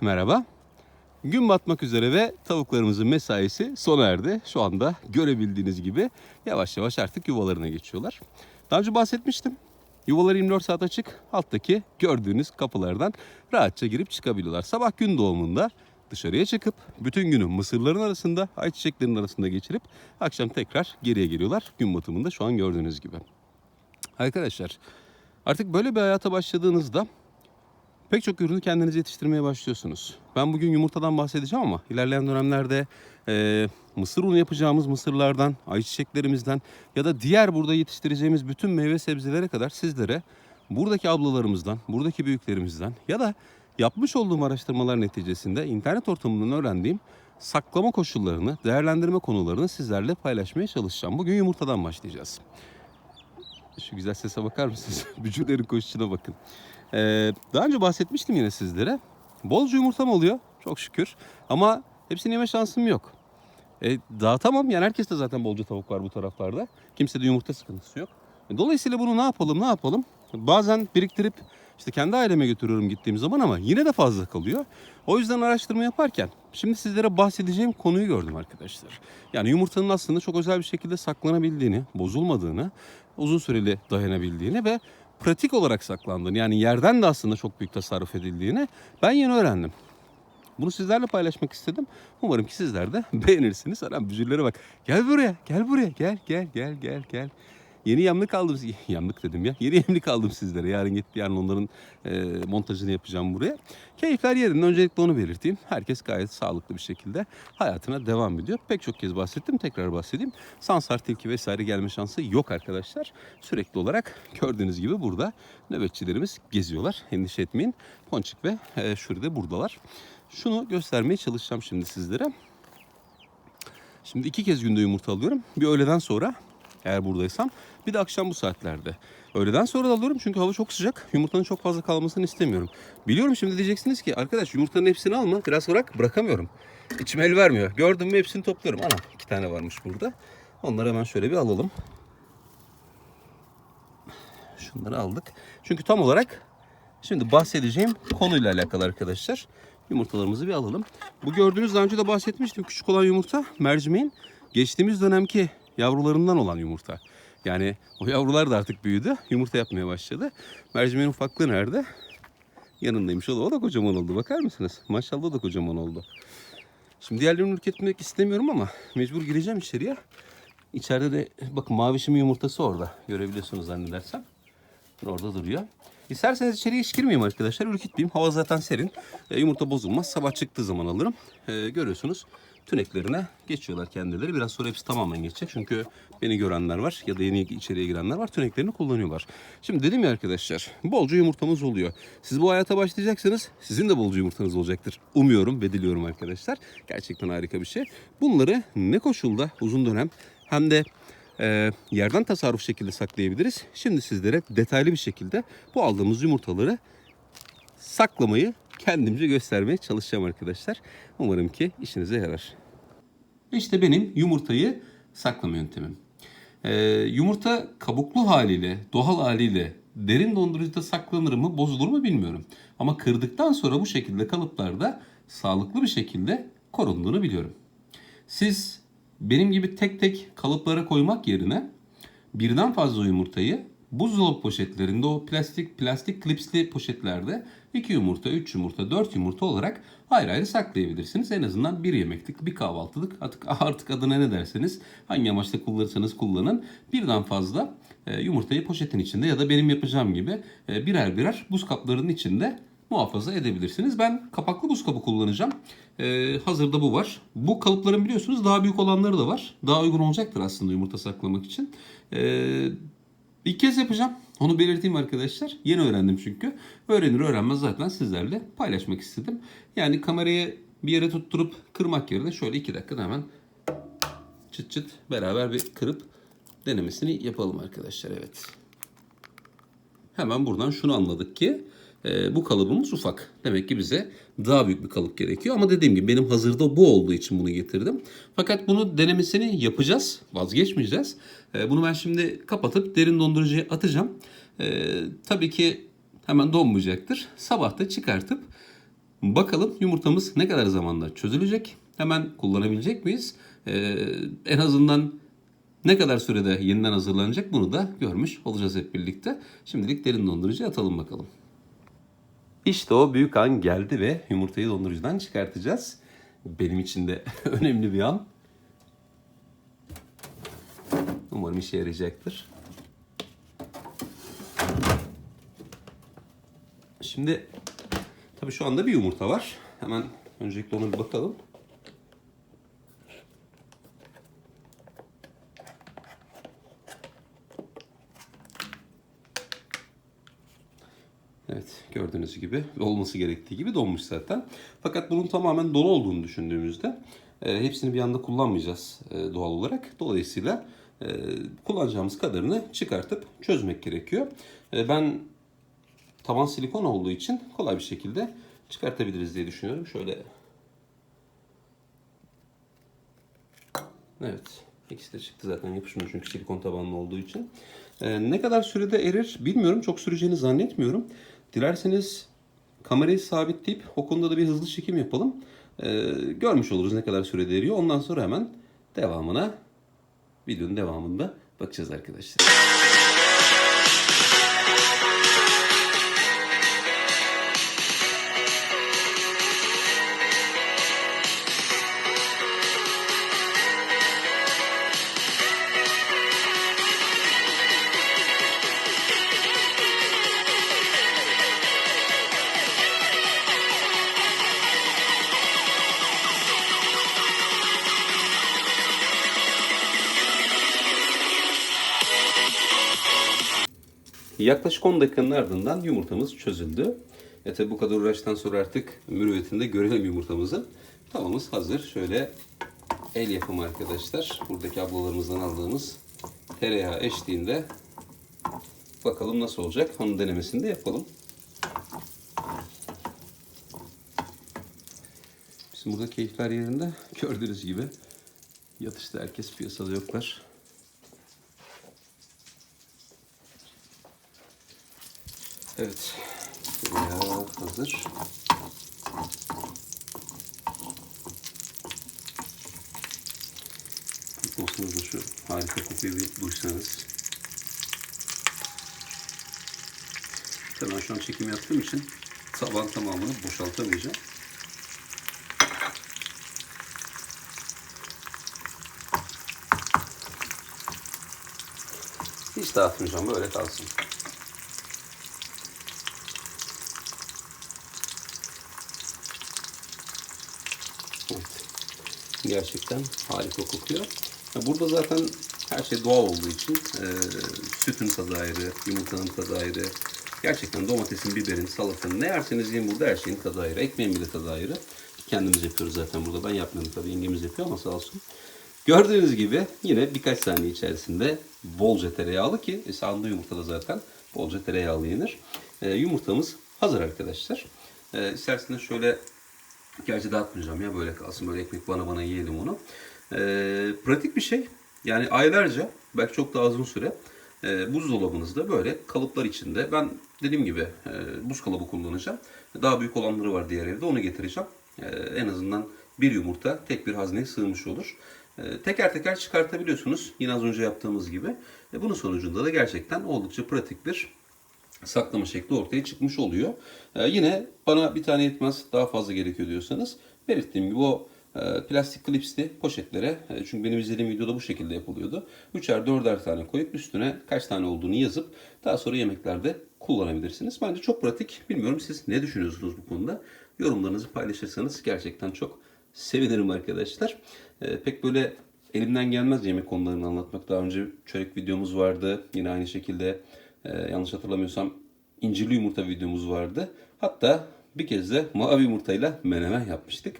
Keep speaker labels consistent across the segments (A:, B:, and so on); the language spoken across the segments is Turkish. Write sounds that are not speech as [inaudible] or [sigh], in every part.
A: merhaba. Gün batmak üzere ve tavuklarımızın mesaisi sona erdi. Şu anda görebildiğiniz gibi yavaş yavaş artık yuvalarına geçiyorlar. Daha önce bahsetmiştim. Yuvaları 24 saat açık. Alttaki gördüğünüz kapılardan rahatça girip çıkabiliyorlar. Sabah gün doğumunda dışarıya çıkıp bütün günü mısırların arasında, ayçiçeklerin arasında geçirip akşam tekrar geriye geliyorlar. Gün batımında şu an gördüğünüz gibi. Arkadaşlar artık böyle bir hayata başladığınızda pek çok ürünü kendiniz yetiştirmeye başlıyorsunuz. Ben bugün yumurtadan bahsedeceğim ama ilerleyen dönemlerde e, mısır unu yapacağımız mısırlardan, ayçiçeklerimizden ya da diğer burada yetiştireceğimiz bütün meyve sebzelere kadar sizlere buradaki ablalarımızdan, buradaki büyüklerimizden ya da yapmış olduğum araştırmalar neticesinde internet ortamından öğrendiğim saklama koşullarını, değerlendirme konularını sizlerle paylaşmaya çalışacağım. Bugün yumurtadan başlayacağız. Şu güzel sese bakar mısınız? [laughs] Bücürlerin koşuşuna bakın. Ee, daha önce bahsetmiştim yine sizlere. Bolca yumurtam oluyor çok şükür. Ama hepsini yeme şansım yok. E, dağıtamam yani herkeste zaten bolca tavuk var bu taraflarda. Kimsede yumurta sıkıntısı yok. E, dolayısıyla bunu ne yapalım ne yapalım? Bazen biriktirip işte kendi aileme götürüyorum gittiğim zaman ama yine de fazla kalıyor. O yüzden araştırma yaparken şimdi sizlere bahsedeceğim konuyu gördüm arkadaşlar. Yani yumurtanın aslında çok özel bir şekilde saklanabildiğini, bozulmadığını, uzun süreli dayanabildiğini ve pratik olarak saklandığını yani yerden de aslında çok büyük tasarruf edildiğini ben yeni öğrendim. Bunu sizlerle paylaşmak istedim. Umarım ki sizler de [laughs] beğenirsiniz. Anam bücürlere bak. Gel buraya, gel buraya, gel, gel, gel, gel, gel. Yeni yamlık aldım. [laughs] Yamlık dedim ya. Yeni yemlik aldım sizlere. Yarın gitti yarın onların e, montajını yapacağım buraya. Keyifler yerinde. Öncelikle onu belirteyim. Herkes gayet sağlıklı bir şekilde hayatına devam ediyor. Pek çok kez bahsettim. Tekrar bahsedeyim. Sansar tilki vesaire gelme şansı yok arkadaşlar. Sürekli olarak gördüğünüz gibi burada nöbetçilerimiz geziyorlar. Endişe etmeyin. Ponçik ve e, Şuri de buradalar. Şunu göstermeye çalışacağım şimdi sizlere. Şimdi iki kez günde yumurta alıyorum. Bir öğleden sonra eğer buradaysam bir de akşam bu saatlerde. Öğleden sonra da alıyorum çünkü hava çok sıcak. Yumurtanın çok fazla kalmasını istemiyorum. Biliyorum şimdi diyeceksiniz ki arkadaş yumurtanın hepsini alma. Biraz bırak bırakamıyorum. İçim el vermiyor. Gördüm mü hepsini topluyorum. Ana iki tane varmış burada. Onları hemen şöyle bir alalım. Şunları aldık. Çünkü tam olarak şimdi bahsedeceğim konuyla alakalı arkadaşlar. Yumurtalarımızı bir alalım. Bu gördüğünüz daha önce de bahsetmiştim. Küçük olan yumurta mercimeğin geçtiğimiz dönemki yavrularından olan yumurta. Yani o yavrular da artık büyüdü. Yumurta yapmaya başladı. Mercimeğin ufaklığı nerede? Yanındaymış. O da, kocaman oldu. Bakar mısınız? Maşallah o da kocaman oldu. Şimdi diğerlerini ürkütmek istemiyorum ama mecbur gireceğim içeriye. İçeride de bakın mavişimin yumurtası orada. Görebiliyorsunuz zannedersem. Orada duruyor. İsterseniz içeriye hiç girmeyeyim arkadaşlar. Ürkütmeyeyim. Hava zaten serin. E, yumurta bozulmaz. Sabah çıktığı zaman alırım. E, görüyorsunuz tüneklerine geçiyorlar kendileri. Biraz sonra hepsi tamamen geçecek. Çünkü beni görenler var ya da yeni içeriye girenler var. Tüneklerini kullanıyorlar. Şimdi dedim ya arkadaşlar bolca yumurtamız oluyor. Siz bu hayata başlayacaksanız sizin de bolca yumurtanız olacaktır. Umuyorum ve diliyorum arkadaşlar. Gerçekten harika bir şey. Bunları ne koşulda uzun dönem hem de e, yerden tasarruf şekilde saklayabiliriz. Şimdi sizlere detaylı bir şekilde bu aldığımız yumurtaları saklamayı kendimce göstermeye çalışacağım arkadaşlar. Umarım ki işinize yarar. İşte benim yumurtayı saklama yöntemim. Ee, yumurta kabuklu haliyle, doğal haliyle derin dondurucuda saklanır mı, bozulur mu bilmiyorum. Ama kırdıktan sonra bu şekilde kalıplarda sağlıklı bir şekilde korunduğunu biliyorum. Siz benim gibi tek tek kalıplara koymak yerine birden fazla yumurtayı buzdolabı poşetlerinde o plastik plastik klipsli poşetlerde 2 yumurta, 3 yumurta, 4 yumurta olarak ayrı ayrı saklayabilirsiniz. En azından bir yemeklik, bir kahvaltılık artık [laughs] artık adına ne derseniz hangi amaçla kullanırsanız kullanın. Birden fazla e, yumurtayı poşetin içinde ya da benim yapacağım gibi e, birer birer buz kaplarının içinde muhafaza edebilirsiniz. Ben kapaklı buz kabı kullanacağım. Ee, hazırda bu var. Bu kalıpların biliyorsunuz daha büyük olanları da var. Daha uygun olacaktır aslında yumurta saklamak için. Ee, ilk kez yapacağım. Onu belirteyim arkadaşlar. Yeni öğrendim çünkü. Öğrenir öğrenmez zaten sizlerle paylaşmak istedim. Yani kamerayı bir yere tutturup kırmak yerine şöyle iki dakikada hemen çıt çıt beraber bir kırıp denemesini yapalım arkadaşlar. Evet. Hemen buradan şunu anladık ki e, bu kalıbımız ufak. Demek ki bize daha büyük bir kalıp gerekiyor. Ama dediğim gibi benim hazırda bu olduğu için bunu getirdim. Fakat bunu denemesini yapacağız. Vazgeçmeyeceğiz. E, bunu ben şimdi kapatıp derin dondurucuya atacağım. E, tabii ki hemen donmayacaktır. Sabah da çıkartıp Bakalım yumurtamız ne kadar zamanda çözülecek? Hemen kullanabilecek miyiz? Ee, en azından ne kadar sürede yeniden hazırlanacak bunu da görmüş olacağız hep birlikte. Şimdilik derin dondurucuya atalım bakalım. İşte o büyük an geldi ve yumurtayı dondurucudan çıkartacağız. Benim için de [laughs] önemli bir an. Umarım işe yarayacaktır. Şimdi tabii şu anda bir yumurta var. Hemen öncelikle ona bir bakalım. Evet gördüğünüz gibi olması gerektiği gibi donmuş zaten. Fakat bunun tamamen dolu olduğunu düşündüğümüzde e, hepsini bir anda kullanmayacağız e, doğal olarak. Dolayısıyla e, kullanacağımız kadarını çıkartıp çözmek gerekiyor. E, ben taban silikon olduğu için kolay bir şekilde çıkartabiliriz diye düşünüyorum. Şöyle Evet. İkisi de çıktı zaten yapışmıyor çünkü silikon tabanlı olduğu için. Ee, ne kadar sürede erir bilmiyorum. Çok süreceğini zannetmiyorum. Dilerseniz kamerayı sabitleyip o konuda da bir hızlı çekim yapalım. Ee, görmüş oluruz ne kadar sürede eriyor. Ondan sonra hemen devamına videonun devamında bakacağız arkadaşlar. Yaklaşık 10 dakikanın ardından yumurtamız çözüldü. E tabi bu kadar uğraştan sonra artık mürüvvetinde görelim yumurtamızı. Tavamız hazır. Şöyle el yapımı arkadaşlar. Buradaki ablalarımızdan aldığımız tereyağı eşliğinde bakalım nasıl olacak. Onun denemesini de yapalım. Bizim burada keyifler yerinde. [laughs] Gördüğünüz gibi yatışta herkes piyasada yoklar. Evet. Tereyağı hazır. Olsunuz da şu harika kokuyu bir duysanız. Tabii şu an çekim yaptığım için taban tamamını boşaltamayacağım. Hiç dağıtmayacağım böyle kalsın. Evet. Gerçekten harika kokuyor. Burada zaten her şey doğal olduğu için e, sütün tadı ayrı, yumurtanın tadı ayrı. Gerçekten domatesin, biberin, salatanın ne yerseniz yiyin burada her şeyin tadı ayrı. Ekmeğin bile tadı ayrı. Kendimiz yapıyoruz zaten burada. Ben yapmıyorum tabii yengemiz yapıyor ama sağ olsun. Gördüğünüz gibi yine birkaç saniye içerisinde bolca tereyağlı ki e, sağında yumurtada zaten bolca tereyağlı yenir. E, yumurtamız hazır arkadaşlar. E, isterseniz şöyle Gerçi dağıtmayacağım ya böyle kalsın böyle ekmek bana bana yiyelim onu. Ee, pratik bir şey. Yani aylarca belki çok daha uzun süre e, buzdolabınızda böyle kalıplar içinde. Ben dediğim gibi e, buz kalıbı kullanacağım. Daha büyük olanları var diğer evde onu getireceğim. E, en azından bir yumurta tek bir hazneye sığmış olur. E, teker teker çıkartabiliyorsunuz yine az önce yaptığımız gibi. E, bunun sonucunda da gerçekten oldukça pratik bir saklama şekli ortaya çıkmış oluyor. Ee, yine bana bir tane yetmez daha fazla gerekiyor diyorsanız belirttiğim gibi o e, plastik klipsli poşetlere e, çünkü benim izlediğim videoda bu şekilde yapılıyordu. Üçer dörder tane koyup üstüne kaç tane olduğunu yazıp daha sonra yemeklerde kullanabilirsiniz. Bence çok pratik. Bilmiyorum siz ne düşünüyorsunuz bu konuda? Yorumlarınızı paylaşırsanız gerçekten çok sevinirim arkadaşlar. E, pek böyle elimden gelmez yemek konularını anlatmak. Daha önce çörek videomuz vardı. Yine aynı şekilde ee, yanlış hatırlamıyorsam incirli yumurta videomuz vardı. Hatta bir kez de mavi yumurtayla menemen yapmıştık.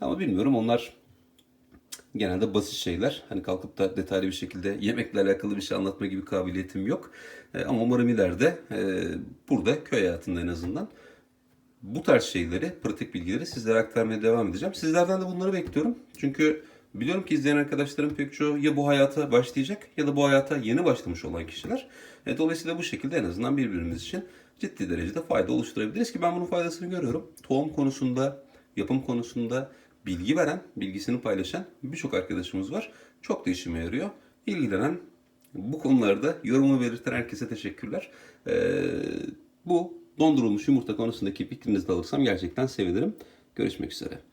A: Ama bilmiyorum onlar genelde basit şeyler. Hani kalkıp da detaylı bir şekilde yemekle alakalı bir şey anlatma gibi kabiliyetim yok. Ee, ama umarım ileride e, burada köy hayatında en azından bu tarz şeyleri, pratik bilgileri sizlere aktarmaya devam edeceğim. Sizlerden de bunları bekliyorum. Çünkü biliyorum ki izleyen arkadaşlarım pek çoğu ya bu hayata başlayacak ya da bu hayata yeni başlamış olan kişiler. E, dolayısıyla bu şekilde en azından birbirimiz için ciddi derecede fayda oluşturabiliriz ki ben bunun faydasını görüyorum. Tohum konusunda, yapım konusunda bilgi veren, bilgisini paylaşan birçok arkadaşımız var. Çok da işime yarıyor. İlgilenen bu konularda yorumu belirten herkese teşekkürler. Ee, bu dondurulmuş yumurta konusundaki fikrinizi de alırsam gerçekten sevinirim. Görüşmek üzere.